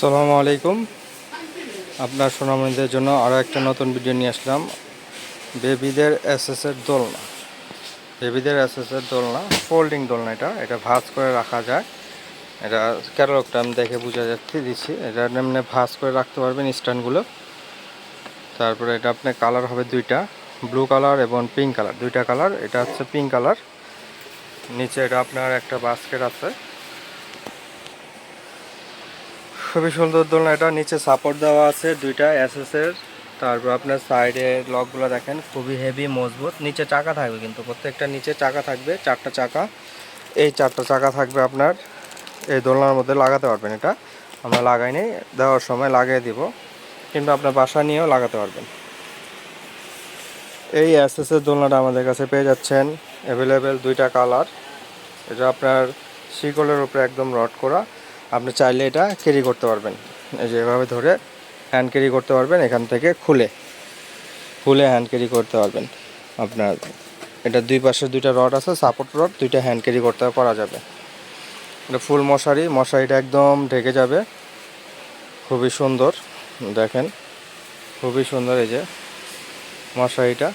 আসসালামু আলাইকুম। আপনার সোনামণিদের জন্য আরও একটা নতুন ভিডিও নিয়ে আসলাম। বেবিদের এসএসের দোলনা। বেবিদের এসএসের দোলনা, ফোল্ডিং দোলনা এটা। এটা ভাঁজ করে রাখা যায়। এটা ক্যাটালগটা আমি দেখে বোঝা যাচ্ছে, দিচ্ছি। এটা এমনি ভাঁজ করে রাখতে পারবেন স্ট্যান্ডগুলো। তারপরে এটা আপনার কালার হবে দুইটা। ব্লু কালার এবং পিঙ্ক কালার। দুইটা কালার। এটা হচ্ছে পিঙ্ক কালার। নিচে এটা আপনার একটা বাস্কেট আছে। খুবই সুন্দর দোলনা এটা নিচে সাপোর্ট দেওয়া আছে দুইটা এসএস এর। তারপর আপনার সাইডে লকগুলো দেখেন, খুবই হেভি মজবুত। নিচে চাকা থাকবে কিন্তু, প্রত্যেকটা নিচে চাকা থাকবে, চারটা চাকা। এই চারটা চাকা থাকবে আপনার, এই দোলনার মধ্যে লাগাতে পারবেন এটা। আমরা লাগাইনি দেওয়ার সময় লাগিয়ে দিব। কিন্তু আপনার বাসা নিয়েও লাগাতে পারবেন। এই এসএস এর দোলনাটা আমাদের কাছে পেয়ে যাচ্ছেন অ্যাভেলেবেল দুইটা কালার এটা আপনার শিকলের উপরে একদম রড করা। আপনি চাইলে এটা ক্যারি করতে পারবেন। এই যে এভাবে ধরে হ্যান্ড ক্যারি করতে পারবেন, এখান থেকে খুলে খুলে হ্যান্ড ক্যারি করতে পারবেন। আপনার এটা দুই পাশে দুইটা রড আছে সাপোর্ট রড দুইটা হ্যান্ড ক্যারি করতে করা যাবে। এটা ফুল মশারি, মশারিটা একদম ঢেকে যাবে। খুবই সুন্দর, দেখেন, খুবই সুন্দর এই যে মশারিটা।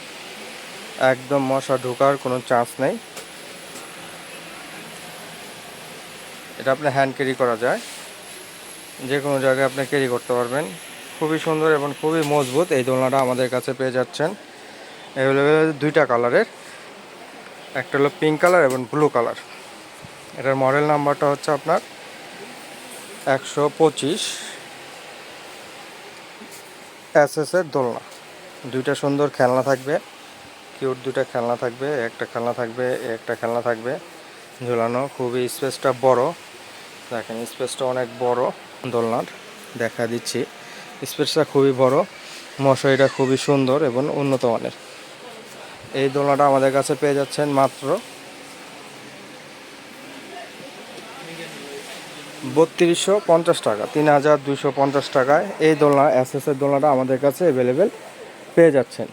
একদম মশা ঢোকার কোনো চান্স নেই। এটা আপনি হ্যান্ড ক্যারি করা যায়। যে কোনো জায়গায় আপনি ক্যারি করতে পারবেন। খুবই সুন্দর এবং খুবই মজবুত এই দোলনাটা আমাদের কাছে পেয়ে যাচ্ছেন। অ্যাভেলেবেল দুইটা কালারের একটা হলো পিঙ্ক কালার এবং ব্লু কালার এটার মডেল নাম্বারটা হচ্ছে আপনার একশো পঁচিশ এসএসের দোলনা। দুইটা সুন্দর খেলনা থাকবে। কিউট দুইটা খেলনা থাকবে, একটা খেলনা থাকবে, একটা খেলনা থাকবে। ঝুলানো খুবই স্পেসটা বড়। দেখেন, স্পেসটা অনেক বড়। দোলনার, দেখা দিচ্ছি। স্পেসটা খুবই বড়। মশারিটা খুবই সুন্দর এবং উন্নত মানের। এই দোলনাটা আমাদের কাছে পেয়ে যাচ্ছেন মাত্র বত্রিশশো পঞ্চাশ টাকা, তিন হাজার দুশো পঞ্চাশ টাকায় এই দোলনা এসএসের দোলনাটা আমাদের কাছে অ্যাভেলেবেল পেয়ে যাচ্ছেন।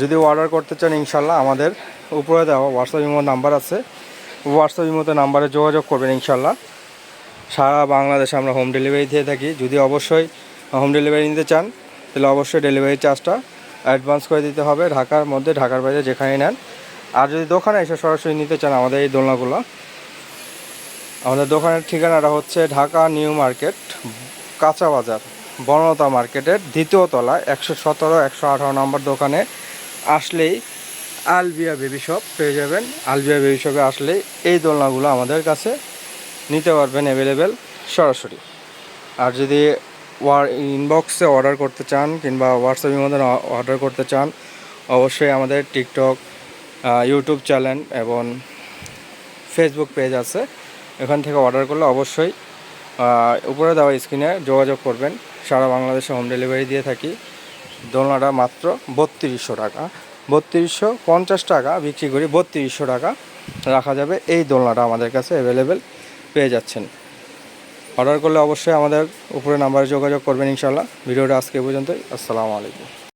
যদি অর্ডার করতে চান ইনশাল্লাহ আমাদের উপরে দেওয়া হোয়াটসঅ্যাপ ইমো নাম্বার আছে। হোয়াটসঅ্যাপ ইমোতে নাম্বারে যোগাযোগ করবেন ইনশাল্লাহ সারা বাংলাদেশে আমরা হোম ডেলিভারি দিয়ে থাকি। যদি অবশ্যই হোম ডেলিভারি নিতে চান, তাহলে অবশ্যই ডেলিভারি চার্জটা অ্যাডভান্স করে দিতে হবে ঢাকার মধ্যে, ঢাকার বাইরে যেখানে নেন। আর যদি দোকানে এসে সরাসরি নিতে চান আমাদের এই দোলনাগুলো, আমাদের দোকানের ঠিকানাটা হচ্ছে ঢাকা নিউ মার্কেট, কাঁচা বাজার, বনলতা মার্কেটের দ্বিতীয় তলা একশো সতেরো, একশো আঠারো নম্বর দোকানে আসলেই আলবিয়া বেবি শপ পেয়ে যাবেন। আলবিয়া বেবি শপে আসলেই এই দোলনাগুলো আমাদের কাছে নিতে পারবেন অ্যাভেলেবেল সরাসরি। আর যদি ওয়ার ইনবক্সে অর্ডার করতে চান কিংবা হোয়াটসঅ্যাপের মধ্যে অর্ডার করতে চান, অবশ্যই আমাদের টিকটক ইউটিউব চ্যানেল এবং ফেসবুক পেজ আছে। এখান থেকে অর্ডার করলে অবশ্যই উপরে দেওয়া স্ক্রিনে যোগাযোগ করবেন। সারা বাংলাদেশে হোম ডেলিভারি দিয়ে থাকি। দোলনাটা মাত্র বত্রিশশো টাকা। বত্রিশশো পঞ্চাশ টাকা বিক্রি করি, বত্রিশশো টাকা রাখা যাবে। এই দোলনাটা আমাদের কাছে অ্যাভেলেবেল পেয়ে যাচ্ছেন। অর্ডার করলে অবশ্যই আমাদের উপরে নাম্বারে যোগাযোগ করবেন ইনশাল্লাহ ভিডিওটা আজকে পর্যন্তই। আসসালামু আলাইকুম।